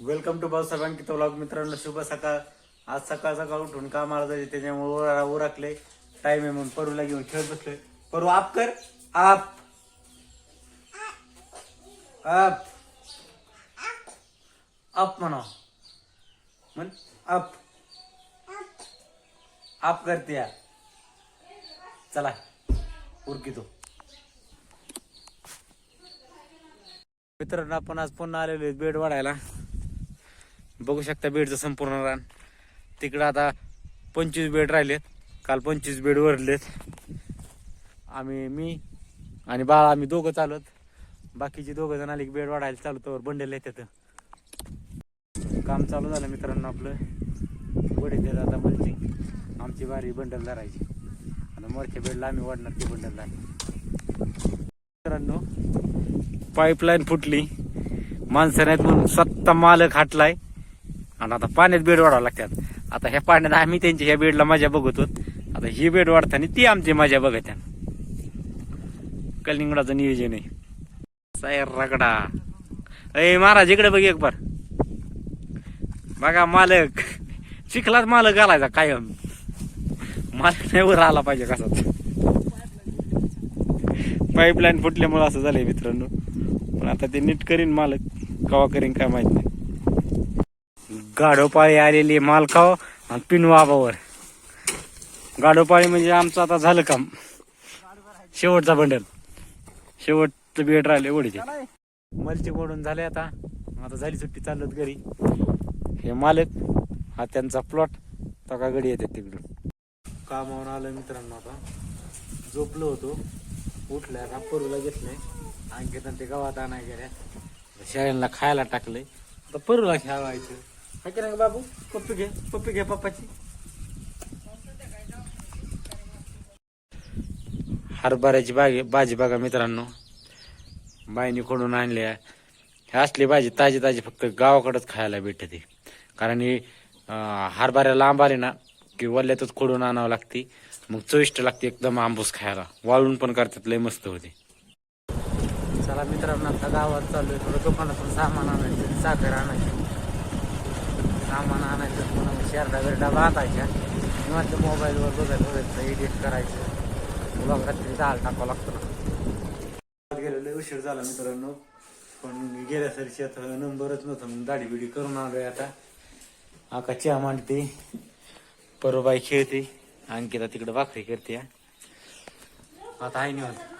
Welcome to Bhausaheb Ankit blog मित्रांनो शुभ सकाळ. आज सकाळ सकाळ उठून कामाला जायचे त्याच्यामुळे उरा उरकले टाइम आहे म्हणून परूला घेऊन खेळत बसलोय. परू आप कर. आप. आप. अप म्हणा. म्हण अप आप करते या. चला. उरकी तो मित्रांनो आपण आज पुन्हा आलेलो आहे बेड वाढायला बघू शकता बेडचं संपूर्ण रान. तिकडं आता पंचवीस बेड राहिलेत. काल पंचवीस बेड वरलेत आम्ही मी आणि बाळा आम्ही दोघं चालत. बाकीचे दोघं जण आले की बेड वाढायला चालू तर आहे येतात काम चालू झालं मित्रांनो आपलं. वडे देत आता म्हणजे. आमची बारी बंडल धरायची. आणि मोरच्या बेडला आम्ही वाढणार ते बंडल मित्रांनो पाईपलाईन फुटली. माणसं नाहीत म्हणून स्वतः मालक हाटलाय. आणि आता पाण्यात बेड वाढावं लागतात. आता ह्या पाण्यात आम्ही त्यांच्या ह्या बेडला मजा बघतो आता ही बेड वाढताना ती आमची मजा बघत कलिंगडाचं नियोजन आहे. सायर रगडा. अय महाराज इकडे बघ एक बार. बघा मालक. चिखलात मालक घालायचा कायम. मालक नाही वर आला पाहिजे कसाच पाईपलाईन फुटल्यामुळे असं झालंय मित्रांनो. पण आता ते नीट करीन मालक. कवा करीन काय माहीत नाही. गाढोपाळी आलेली मालकाव आणि पिनवाबावर. गाढोपाळी म्हणजे आमचं आता झालं काम. शेवटचा बंडल. शेवटचं बेड राहिले ओढीचे मलचे ओढून झाले आता. आता झाली सुट्टी चालत घरी. हे मालक हा त्यांचा प्लॉट तका गडी येतात तिकडून. कामावून आलं मित्रांनो आता. झोपलो होतो. उठलाय आता परूला घेतलंय. आणखी ते गावात आणाय गेल्या शेळ्यांना खायला टाकलंय. आता परूला खेळायचं. काय की नाही बाबू? पप्पी घे पप्पी घे पप्पाची. हरभऱ्याची बागे भाजी बघा मित्रांनो. बाईने खोडून आणली आहे हे असली भाजी ताजी ताजी फक्त गावाकडेच खायला भेटते. कारण ही हरभऱ्या लांब आली ना की वल्ल्यातच खोडून आणावं लागते. मग चविष्ट लागते एकदम आंबूस खायला. वाळून पण करतात लय मस्त होते. चला मित्रांनो आता गावात चाललोय. थोडं दुकानातून सामान आणायचं साखर आणायचं. सामान आणायचं पुन्हा शेरडा बिरडा बांधायच्या. निवांत मोबाईलवर बघत बघत एडिट करायचं. ब्लॉग रात्री जाळ टाकावं लागतं ना. गेलेलं उशीर झाला मित्रांनो. पण गेल्या सरी शेत नंबरच नव्हता मग दाढी बिडी करून आलोय आता. आका चहा मांडते परोबाई खेळते अंकिता तिकडे भाकरी करते. आता आहे निवांत.